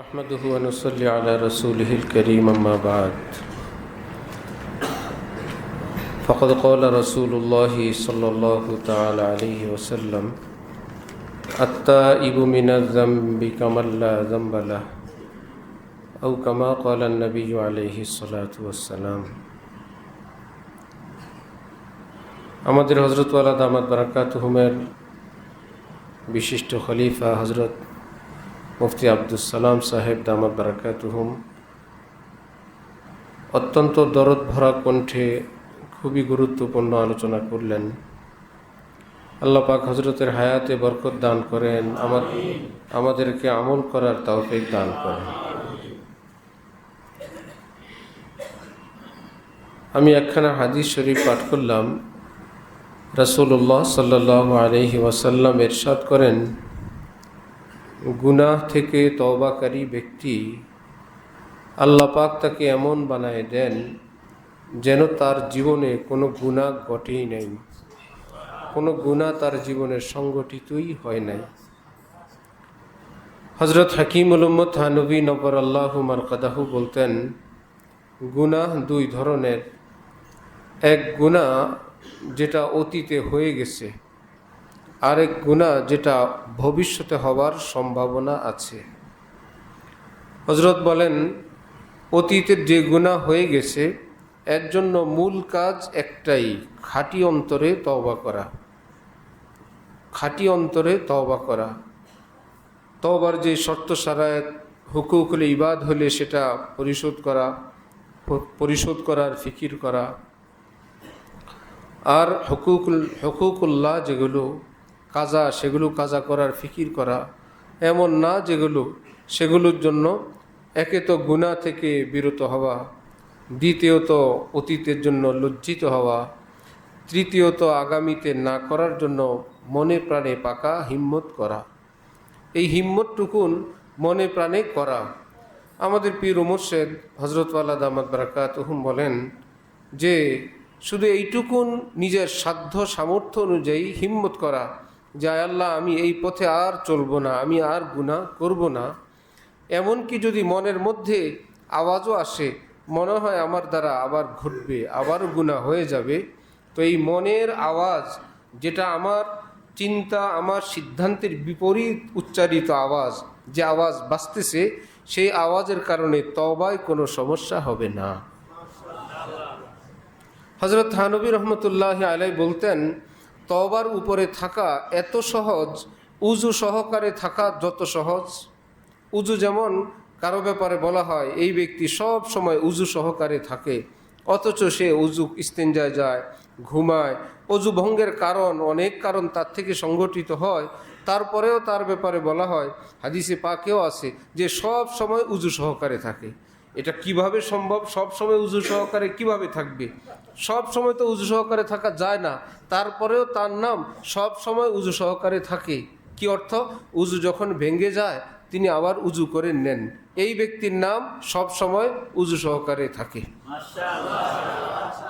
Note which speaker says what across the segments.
Speaker 1: نحمده ونصلي على رسوله الكريم أما بعد فقد قال رسول الله صلى الله تعالى عليه وسلم التائب من الذنب كمن لا ذنب له أو كما قال النبي عليه الصلاة والسلام আমাদের হজরতওয়ালা দামাদ বারাকাতুহুমের বিশিষ্ট খলিফা হজরত মুফতি আব্দুল সালাম সাহেব দামাদ বারাকাতুহুম। অত্যন্ত দরদ ভরা কণ্ঠে খুবই গুরুত্বপূর্ণ আলোচনা করলেন। আল্লাহ পাক হজরতের হায়াতে বরকত দান করেন আমাদেরকে আমল করার তৌফিক দান করেন। আমি একখানা হাদিস শরীফ পাঠ করলাম। রসুল্লাহ সাল্লাহ আলহি ওয়াসাল্লাম এরশাদ করেন গুনাহ থেকে তওবাকারী ব্যক্তি আল্লাহ পাক তাকে এমন বানায় দেন যেন তার জীবনে কোনো গুণা ঘটেই নাই। কোনো গুণা তার জীবনে সংগঠিতই হয় নাই। হজরত হাকিম উলম্মদ থানবী নবর আল্লাহ মারকাদাহু বলতেন, গুনাহ দুই ধরনের। এক গুণা যেটা অতীতে হয়ে গেছে আরেক গুণা যেটা ভবিষ্যতে হবার সম্ভাবনা আছে। হজরত বলেন অতীতের যে গুণা হয়ে গেছে, এর জন্য মূল কাজ একটাই, খাঁটি অন্তরে তওবা করা। খাঁটি অন্তরে তওবা করা। তওবার যে শর্ত সারায় হুকুকুল ইবাদ হলে সেটা পরিশোধ করা, পরিশোধ করার ফিকির করা। আর হকুকুল, হকুকুল্লাহ যেগুলো কাজা, সেগুলো কাজা করার ফিকির করা এমন না যেগুলো, সেগুলোর জন্য একে তো গুণা থেকে বিরত হওয়া, দ্বিতীয়ত অতীতের জন্য লজ্জিত হওয়া, তৃতীয়ত আগামীতে না করার জন্য মনে প্রাণে পাকা হিম্মত করা। এই হিম্মতটুকুন মনে প্রাণে করা। আমাদের পীর মুর্শেদ হজরতওয়ালা দামাদ বারাকাত বলেন যে, শুধু এইটুকুন নিজের সাধ্য সামর্থ্য অনুযায়ী হিম্মত করা যে আল্লাহ, আমি এই পথে আর চলবো না, আমি আর গুণা করব না। এমনকি যদি মনের মধ্যে আওয়াজও আসে, মনে হয় আমার দ্বারা আবার ঘটবে আবারও গুণা হয়ে যাবে। তো এই মনের আওয়াজ, যেটা আমার চিন্তা, আমার সিদ্ধান্তের বিপরীত উচ্চারিত আওয়াজ, যে আওয়াজ বাঁচতেছে সেই আওয়াজের কারণে তবায় কোনো সমস্যা হবে না। হজরত থানবী রহমতুল্লাহ আলাই বলতেন তবার উপরে থাকা এত সহজ উজু সহকারে থাকা যত সহজ। উজু যেমন কারও ব্যাপারে বলা হয়, এই ব্যক্তি সব সময় উজু সহকারে থাকে। অথচ সে উজু ইস্তেঞ্জায় যায়, ঘুমায়। অজু ভঙ্গের কারণ, অনেক কারণ তার থেকে সংগঠিত হয়। তারপরেও তার ব্যাপারে বলা হয়, হাদিসে পাকেও আছে যে সব সময় উজু সহকারে থাকে। এটা কিভাবে সম্ভব সব সময় উজু সহকারে কিভাবে থাকবে সব সময় তো উজু সহকারে থাকা যায় না তারপরেও তার নাম সব সময় উজু সহকারে থাকে কি অর্থ উজু যখন ভেঙে যায় তিনি আবার উজু করে নেন এই ব্যক্তির নাম সব সময় উজু সহকারে থাকে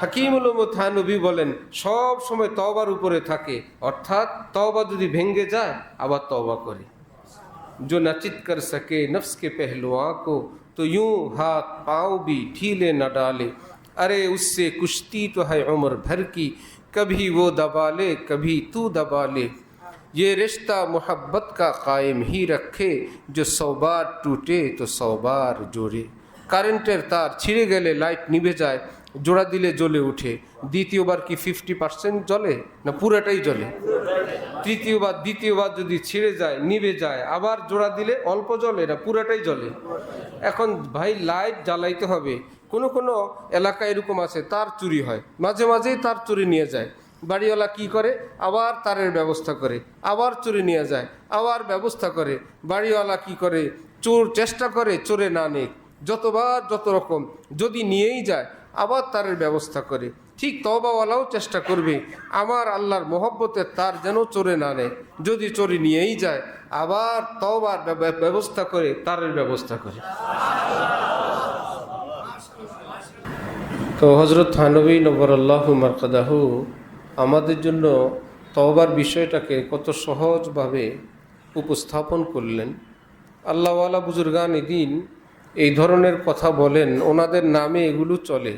Speaker 1: হাকিমুল থানবী বলেন সব সময় তবার উপরে থাকে অর্থাৎ তবা যদি ভেঙে যায় আবার তবা করে जो न चित कर सके नफ्स के पहलुआ को تو یوں ہاتھ پاؤں بھی ڈھیلے نہ ڈالے۔ ارے اس سے کشتی تو ہے عمر بھر کی، کبھی وہ دبا لے، کبھی تو دبا لے۔ یہ رشتہ محبت کا قائم ہی رکھے، جو سو بار ٹوٹے تو سو بار جوڑے۔ کرنٹر تار چھڑے گلے، لائٹ نبھے جائے জোড়া দিলে জ্বলে উঠে দ্বিতীয়বার কি ফিফটি পার্সেন্ট জ্বলে? না পুরোটাই জ্বলে? তৃতীয়বার, দ্বিতীয়বার যদি ছিঁড়ে যায়, নিভে যায়, আবার জোড়া দিলে অল্প জ্বলে? না পুরোটাই জ্বলে? এখন ভাই লাইট জ্বালাইতে হবে। কোনো কোনো এলাকা এরকম আছে, তার চুরি হয়। মাঝে মাঝেই তার চুরি নিয়ে যায়। বাড়িওয়ালা কি করে? আবার তারের ব্যবস্থা করে, আবার চুরি নিয়ে যায়, আবার ব্যবস্থা করে। বাড়িওয়ালা কি করে? চোর চেষ্টা করে, চোরে না নেক। যতবার যত রকম, যদি নিয়েই যায় আবার তারের ব্যবস্থা করে। ঠিক তবাওয়ালাও চেষ্টা করবে। আমার আল্লাহর মহব্বতে তার যেন চোরে না নেয়। যদি চোরে নিয়েই যায়, আবার তবার ব্যবস্থা করে তারের ব্যবস্থা করে। তো হজরত থানবী নবর আল্লাহ মারকাদাহু আমাদের জন্য তওবার বিষয়টাকে কত সহজভাবে উপস্থাপন করলেন। আল্লাহওয়ালা বুজুর্গান দিন এই ধরনের কথা বলেন, ওনাদের নামে এগুলো চলে।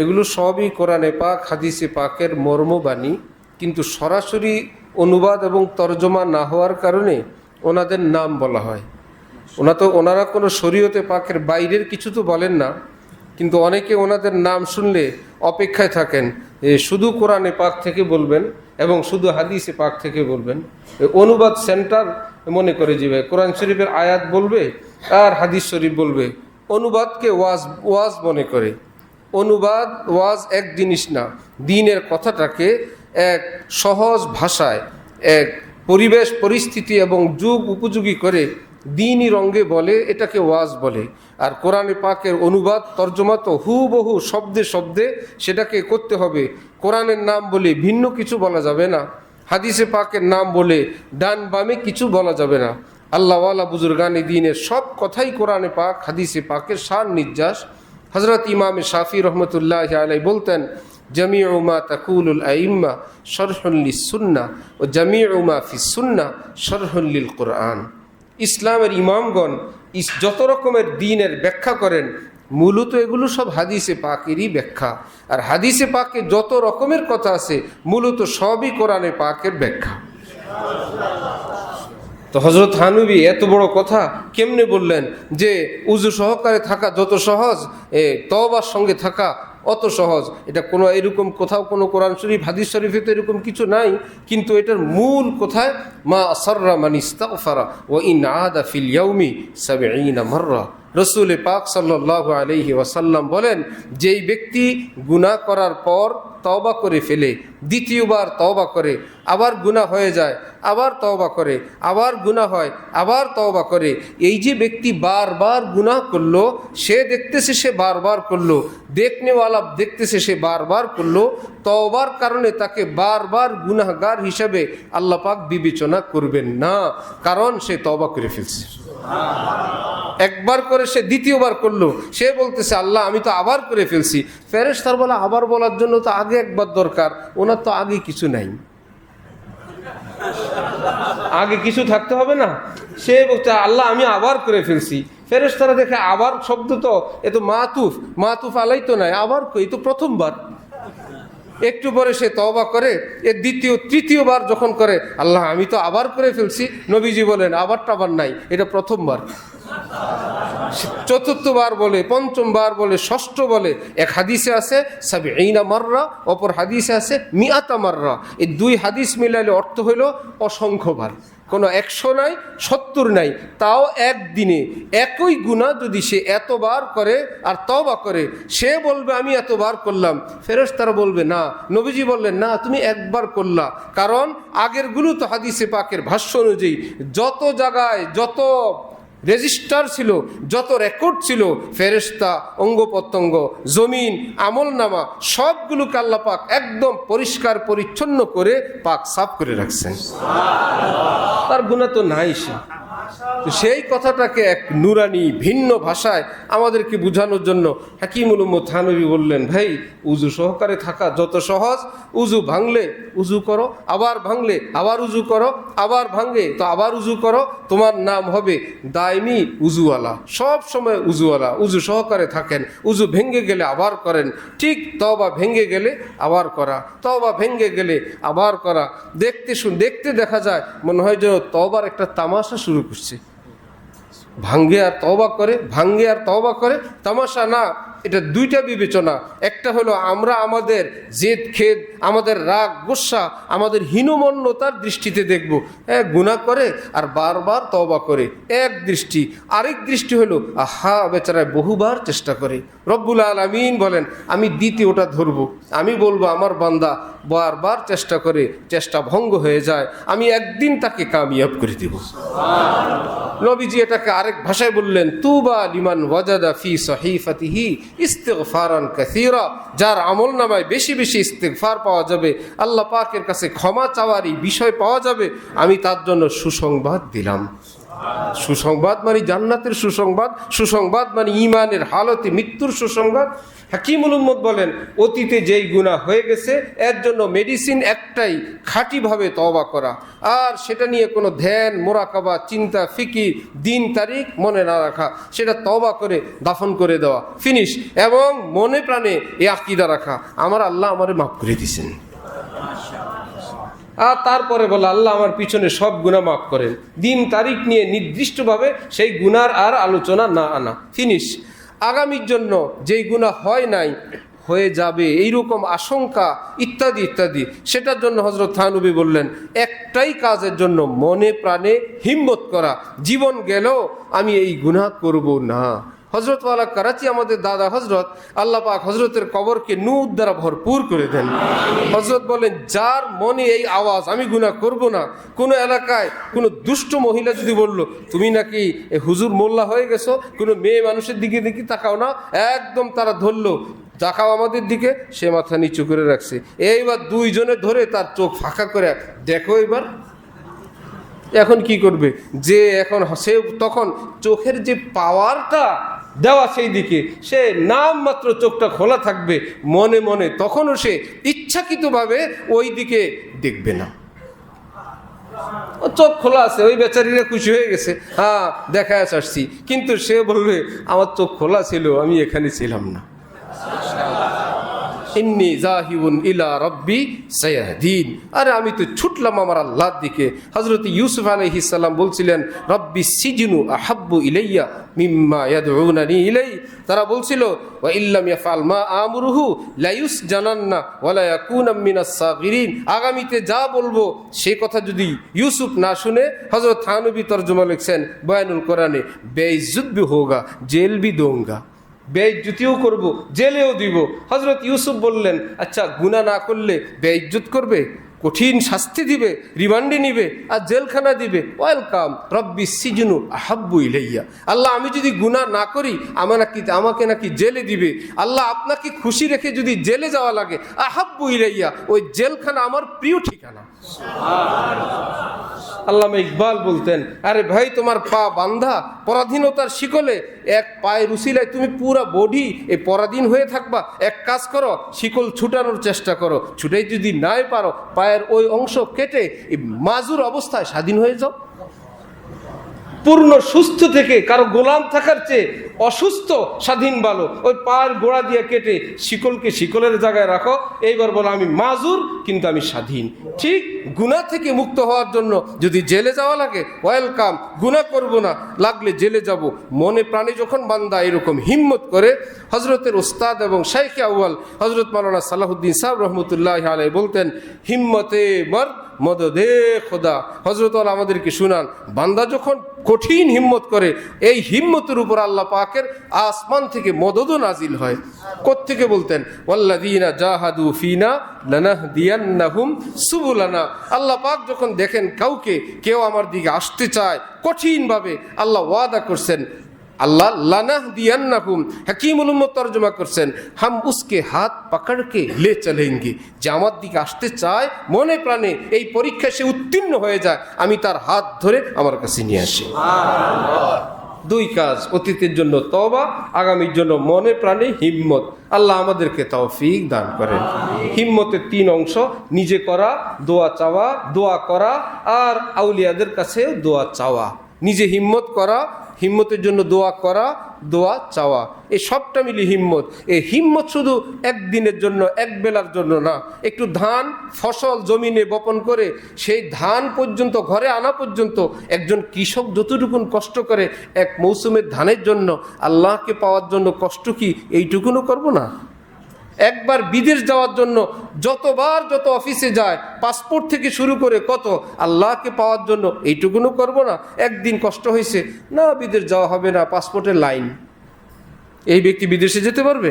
Speaker 1: এগুলো সবই কোরআনে পাক, হাদিসে পাকের মর্মবাণী। কিন্তু সরাসরি অনুবাদ এবং তর্জমা না হওয়ার কারণে ওনাদের নাম বলা হয়। ওনা তো, ওনারা কোনো শরীয়তে পাকের বাইরের কিছু তো বলেন না, কিন্তু অনেকে ওনাদের নাম শুনলে অপেক্ষায় থাকেন শুধু কোরআনে পাক থেকে বলবেন এবং শুধু হাদিসে পাক থেকে বলবেন। অনুবাদ সেন্টার মনে করে যাবে কোরআন শরীফের আয়াত বলবে আর হাদিস শরীফ বলবে, অনুবাদকে ওয়াজ ওয়াজ মনে করে। অনুবাদ, ওয়াজ এক জিনিস না, দিনের কথাটাকে এক সহজ ভাষায়, এক পরিবেশ, পরিস্থিতি এবং যুগ উপযোগী করে দিনই রঙ্গে বলে, এটাকে ওয়াজ বলে। আর কোরআনে পাকের অনুবাদ, তর্জমা তো হুবহু শব্দে শব্দে সেটাকে করতে হবে। কোরআনের নাম বলে ভিন্ন কিছু বলা যাবে না। হাদিসে পাকের নাম বলে ডান বামে কিছু বলা যাবে না। আল্লাহওয়ালা বুজুর্গানি দিনের সব কথাই কোরআনে পাক, হাদিসে পাকের সার নির্যাস। হজরত ইমাম শাফি রহমতুল্লাহ আলাই বলতেন, জামিউ উমা তাকুলুল আইম্মা শরহুল্লি সুন্না ও জামিউ উমা ফি সুন্না শরহুল্লিল কোরআন। ইসলামের ইমামগণ ইস যত রকমের দিনের ব্যাখ্যা করেন, মূলত এগুলো সব হাদিসে পাকেরই ব্যাখ্যা। আর হাদিসে পাকে যত রকমের কথা আছে, মূলত সবই কোরআনে পাকের ব্যাখ্যা। তো হজরত হানুবি, এত বড় কথা কেমনে বললেন যে উজু সহকারে থাকা যত সহজ, এ তবার সঙ্গে থাকা অত সহজ? এটা কোনো এরকম কোথাও কোনো কোরআন শরীফ, হাদিস শরীফে তো এরকম কিছু নাই, কিন্তু এটার মূল কোথায়? মা সর্রা মানিস্তা ও ইন আদা ফিল ইয়াউমি সাবেঈনা মাররা। রসুল পাক সাল্লাহ আলহি ওয়াসাল্লাম বলেন, যেই ব্যক্তি গুনাহ করার পর তওবা করে ফেলে, দ্বিতীয়বার তওবা করে, আবার গুনাহ হয়ে যায়, আবার তওবা করে, আবার গুনাহ হয়, আবার তওবা করে, এই যে ব্যক্তি বারবার গুনাহ করল, সে দেখতেছে সে বারবার করল, দেখনেওয়ালা দেখতেছে সে বারবার করল, তওবার কারণে তাকে বারবার গুনাহগার হিসাবে আল্লাহ পাক বিবেচনা করবেন না, কারণ সে তওবা করে ফেলছে। একবার করে সে দ্বিতীয়বার করল, সে বলতেছে, আল্লাহ, আমি তো আবার করে ফেলছি। ফেরেস তার বলা, আবার বলার জন্য তো আগে একবার দরকার, ওনার তো আগে কিছু নাই। আগে কিছু থাকতে হবে না। সে বলতে আল্লাহ, আমি আবার করে ফেলছি। ফেরেস তারা দেখে, আবার শব্দ তো, এ তো মাতুফ মাতুফ আলাই তো নাই, আবার কই তো প্রথমবার। একটু পরে সে তবা করে এর দ্বিতীয়, তৃতীয়বার যখন করে, আল্লাহ, আমি তো আবার করে ফেলছি। নবীজি বলেন আবার টাবার নাই, এটা প্রথমবার। চতুর্থবার বলে, পঞ্চমবার বলে, ষষ্ঠ বলে, এক হাদিসে আছে সাবি এইনা মাররা, অপর হাদিসে আছে মিয়াতা মাররা। এই দুই হাদিস মিলাইলে অর্থ হইল অসংখ্যবার। কোনো একশো নাই, সত্তর নাই, তাও একদিনে। একই গুণা যদি সে এতবার করে আর তবা করে, সে বলবে, আমি এতবার করলাম। ফেরস তারা বলবে, না। নবীজি বললেন, না, তুমি একবার করলা। কারণ আগেরগুলো তো হাদিসে পাকের ভাষ্য অনুযায়ী যত জায়গায়, যত রেজিস্টার ছিল, যত রেকর্ড ছিল ফেরেস্তা অঙ্গ প্রত্যঙ্গ জমিন আমল নামা আল্লাহ পাক একদম পরিষ্কার, পরিচ্ছন্ন করে পাক সাফ করে রাখছেন। তার গুণা তো নাই সে। সেই কথাটাকে এক নুরানি ভিন্ন ভাষায় আমাদেরকে বোঝানোর জন্য হাকিমুল উম্মদ থানবী বললেন, ভাই উজু সহকারে থাকা যত সহজ উজু ভাঙলে উজু করো, আবার ভাঙলে আবার উজু করো, আবার ভাঙে তো আবার উজু করো, তোমার নাম হবে দায়মি উজুওয়ালা সব সময় উজুওয়ালা উজু সহকারে থাকেন উজু ভেঙ্গে গেলে আবার করেন, ঠিক তবা ভেঙ্গে গেলে আবার করা তবা ভেঙ্গে গেলে আবার করা। দেখতে শুন, দেখতে দেখা যায়, মনে হয় যেন তবার একটা তামাশা শুরু করছে ভাঙ্গে আর তবা করে, ভাঙ্গে আর তবা করে, তামাশা না, এটা দুইটা বিবেচনা। একটা হলো আমরা আমাদের জেদ, খেদ, আমাদের রাগ, গোসা, আমাদের হীনমন্যতার দৃষ্টিতে দেখব। হ্যাঁ গুণা করে আর বারবার তবা করে। এক দৃষ্টি। আরেক দৃষ্টি হলো, আহা, বেচারায় বহুবার চেষ্টা করে। রব্বুল আলমিন বলেন, আমি দ্বিতীয়টা ধরব। আমি বলব, আমার বান্দা বারবার চেষ্টা করে, চেষ্টা ভঙ্গ হয়ে যায়, আমি একদিন তাকে কামিয়াব করে দিব। নবীজি এটাকে আরেক ভাষায় বললেন, তুবা লিমান ওয়াজাদা ফি সহিফাতিহি ইস্তেগফারান কাসীরা। যার আমল নামায় বেশি বেশি ইস্তেগফার পাওয়া যাবে, আল্লাহ পাকের কাছে ক্ষমা চাওয়ারই বিষয় পাওয়া যাবে, আমি তার জন্য সুসংবাদ দিলাম। সুসংবাদ মানে জান্নাতের সুসংবাদ সুসংবাদ মানে ইমানের হালতে মৃত্যুর সুসংবাদ। হাকিমুল উম্মদ বলেন, অতীতে যেই গুণা হয়ে গেছে, এর জন্য মেডিসিন একটাই, খাঁটিভাবে তওবা করা। আর সেটা নিয়ে কোনো ধ্যান, মোরাকাবা, চিন্তা ফিকির দিন, তারিখ মনে না রাখা। সেটা তবা করে, দাফন করে দেওয়া। ফিনিশ। এবং মনে প্রাণে এ আকিদা রাখা। আমার আল্লাহ আমারে মাফ করে দিয়েছেন আর তারপরে বলে, আল্লাহ আমার পিছনে সব গুণা মাফ করেন। দিন তারিখ নিয়ে নির্দিষ্টভাবে সেই গুনার আর আলোচনা না আনা। ফিনিশ আগামীর জন্য যেই গুণা হয় নাই, হয়ে যাবে। এইরকম আশঙ্কা, ইত্যাদি ইত্যাদি। সেটার জন্য হজরত থানবী বললেন, একটাই কাজের জন্য মনে প্রাণে হিম্মত করা। জীবন গেলেও আমি এই গুনাহ করব না। হজরতওয়ালা করাচি আমাদের দাদা হজরত আল্লাহ পাক হজরতের কবরকে নূর দ্বারা ভরপুর করে দেন। হজরত বলেন, যার মনে এই আওয়াজ, আমি গুণা করব না। কোনো এলাকায় কোনো দুষ্ট মহিলা যদি বলল, তুমি নাকি হুজুর মোল্লা হয়ে গেছো? কোনো মেয়ে মানুষের দিকে দেখি তাকাও না। একদম তারা ধরলো, তাকাও আমাদের দিকে, সে মাথা নিচু করে রাখছে। এইবার দুইজনে ধরে তার চোখ ফাঁকা করে, দেখো এবার, এখন কি করবে? যে এখন, সে তখন চোখের যে পাওয়ারটা দেওয়া সেই দিকে। সে নাম মাত্র চোখটা খোলা থাকবে, মনে মনে তখনও সে ইচ্ছাকৃতভাবে ওই দিকে দেখবে না। চোখ খোলা আছে, ওই বেচারিরা খুশি হয়ে গেছে। হ্যাঁ দেখা আসছি। কিন্তু সে বলবে, আমার চোখ খোলা ছিল, আমি এখানে ছিলাম না। ইন্নি জাহিউন ইলা রব্বি সায়াহদিন। আরে আমি তো ছুটলাম আমার আল্লাহর দিকে। হজরত ইউসুফ আলাইহিসাল্লাম বলছিলেন, রব্বি সিজনু আহাব্বু ইলাইয়া মিম্মা ইয়াদউনানি ইলাই। তারা বলছিল, ওয়া ইল্লাম ইয়াফআল মা আমরুহু লায়ুস জানান্না ওয়ালা ইয়াকুনাম মিনাস সাগিরিন। আগামীতে যা বলব, সে কথা যদি ইউসুফ না শুনে হজরত থানবী তর্জমা লিখছেন, বয়ানুল কোরআনে বেইজ্জুত ভি হোগা, জেল ভি দোঙ্গা। বেইজ্জুতিও করব, জেলেও দিব। হজরত ইউসুফ বললেন আচ্ছা গুণা না করলে বেইজ্জুত করবে? কঠিন শাস্তি দিবে, রিমান্ডে নিবে, আর জেলখানা দিবে? ওয়েলকাম, রব্বি সিজনু আহাব্বু ইলাইয়া। আল্লাহ, আমি যদি গুণা না করি, আমার নাকি, আমাকে নাকি জেলে দিবে। আল্লাহ, আপনাকে খুশি রেখে যদি জেলে যাওয়া লাগে, আহাব্বু ইলাইয়া। ওই জেলখানা আমার প্রিয় ঠিকানা। আল্লামা ইকবাল বলতেন, আরে ভাই, তোমার পা বান্ধা, পরাধীনতার শিকলে এক পায়ের উসিলায় তুমি পুরা বডি এই পরাধীন হয়ে থাকবা। এক কাজ করো, শিকল ছুটানোর চেষ্টা করো। ছুটাই যদি নাই পারো, পায়ের ওই অংশ কেটে এই মাজুর অবস্থায় স্বাধীন হয়ে যাও। পূর্ণ সুস্থ থেকে কারও গোলাম থাকার চেয়ে অসুস্থ স্বাধীন ভালো ওই পায়ের গোড়া দিয়ে কেটে শিকলকে শিকলের জায়গায় রাখো। এইবার বলো, আমি মাজুর, কিন্তু আমি স্বাধীন। ঠিক গুণা থেকে মুক্ত হওয়ার জন্য যদি জেলে যাওয়া লাগে, ওয়েলকাম। গুণা করব না, লাগলে জেলে যাব। মনে প্রাণে যখন বান্দা এরকম হিম্মত করে হজরতের ওস্তাদ এবং শাইখে আউয়াল হজরত মালানা সালাহুদ্দিন সাহেব রহমতুল্লাহ আলাই বলতেন, হিম্মতে মর, মদদে খোদা। হজরত আমাদেরকে শুনান, বান্দা যখন কঠিন হিম্মত করে, এই হিম্মতের উপর আল্লাহ পাকের আসমান থেকে মদদও নাজিল হয়। কোত্থেকে বলতেন ওয়াল্লাদিনা জাহাদু ফিনা লানাহ সুবুলানা। আল্লাহ পাক যখন দেখেন কাউকে কেউ আমার দিকে আসতে চায় কঠিনভাবে, আল্লাহ ওয়াদা করছেন, আল্লাহ লানাহ দিয়ান্নাহুম হাকিম উলুম্মত তর্জমা করছেন, হাম উসকে হাত পাকড়কে লে চলেঙ্গে। যে আমার দিকে আসতে চায়, মনে প্রাণে এই পরীক্ষায় সে উত্তীর্ণ হয়ে যায়। আমি তার হাত ধরে আমার কাছে নিয়ে আসি। দুই কাজ, অতীতের জন্য তবা আগামীর জন্য মনে প্রাণে হিম্মত। আল্লাহ আমাদেরকে তৌফিক দান করেন। হিম্মতের তিন অংশ, নিজে করা, দোয়া চাওয়া, দোয়া করা, আর আউলিয়াদের কাছেও দোয়া চাওয়া। নিজে হিম্মত করা, হিম্মতের জন্য দোয়া করা, দোয়া চাওয়া। এই সবটা মিলি হিম্মত। এই হিম্মত শুধু একদিনের জন্য, এক বেলার জন্য না। একটু ধান, ফসল জমিনে বপন করে, সেই ধান পর্যন্ত, ঘরে আনা পর্যন্ত একজন কৃষক যতটুকুন কষ্ট করে এক মৌসুমের ধানের জন্য, আল্লাহকে পাওয়ার জন্য কষ্ট কি এইটুকুনও করব না? একবার বিদেশ যাওয়ার জন্য যতবার যত অফিসে যায়, পাসপোর্ট থেকে শুরু করে কত, আল্লাহকে পাওয়ার জন্য এইটুকুনও করব না। একদিন কষ্ট হয়েছে, না বিদেশ যাওয়া হবে না, পাসপোর্টের লাইন। এই ব্যক্তি বিদেশে যেতে পারবে?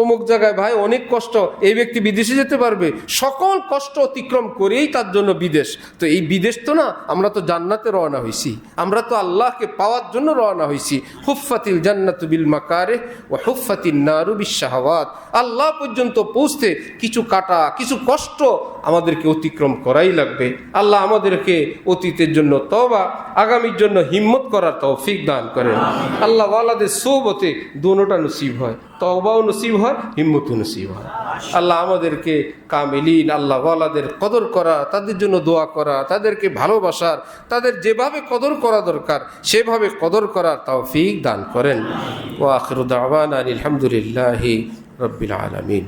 Speaker 1: অমুক জায়গায়, ভাই, অনেক কষ্ট, এই ব্যক্তি বিদেশে যেতে পারবে। সকল কষ্ট অতিক্রম করেই তার জন্য বিদেশ। তো এই বিদেশ তো না, আমরা তো জান্নাতে রওনা হয়েছি আমরা তো আল্লাহকে পাওয়ার জন্য রওনা হয়েছি হুফাতিল জান্নাত বিল মাকারে ও হুফাতিল নারু বিশাহওয়াত আল্লাহ পর্যন্ত পৌঁছতে কিছু কাটা, কিছু কষ্ট আমাদেরকে অতিক্রম করাই লাগবে। আল্লাহ আমাদেরকে অতীতের জন্য তবা আগামীর জন্য হিম্মত করার তৌফিক দান করেন। আল্লাহ ওয়ালাদের সোবতে দোনোটা নসিব হয়। তওবাও নসিব হয়, হিম্মতও নসিব হয়। আল্লাহ আমাদেরকে কামিলিন, আল্লাহ ওয়ালাদের কদর করা, তাদের জন্য দোয়া করা, তাদেরকে ভালোবাসার, তাদের যেভাবে কদর করা দরকার, সেভাবে কদর করার তৌফিক দান করেন। ও আখরুদ আওয়ান আলহামদুলিল্লাহি রব্বিল আলমিন।